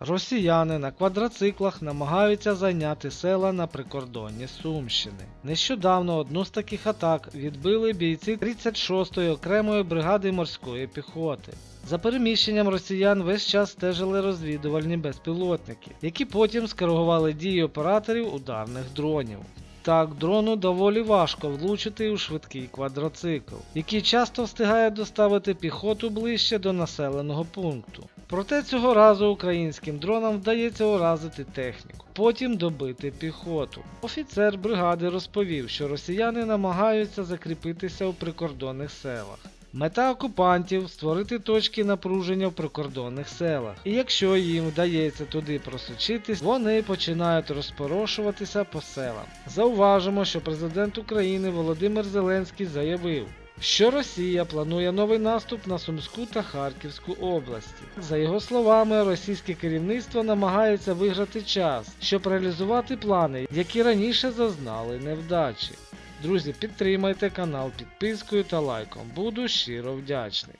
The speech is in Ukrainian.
Росіяни на квадроциклах намагаються зайняти села на прикордонні Сумщини. Нещодавно одну з таких атак відбили бійці 36-ї окремої бригади морської піхоти. За переміщенням росіян весь час стежили розвідувальні безпілотники, які потім скоригували дії операторів ударних дронів. Так, дрону доволі важко влучити у швидкий квадроцикл, який часто встигає доставити піхоту ближче до населеного пункту. Проте цього разу українським дронам вдається уразити техніку, потім добити піхоту. Офіцер бригади розповів, що росіяни намагаються закріпитися у прикордонних селах. Мета окупантів створити точки напруження в прикордонних селах. І якщо їм вдається туди просочитись, вони починають розпорошуватися по селам. Зауважимо, що президент України Володимир Зеленський заявив, що Росія планує новий наступ на Сумську та Харківську області. За його словами, російське керівництво намагається виграти час, щоб реалізувати плани, які раніше зазнали невдачі. Друзі, підтримайте канал підпискою та лайком. Буду щиро вдячний.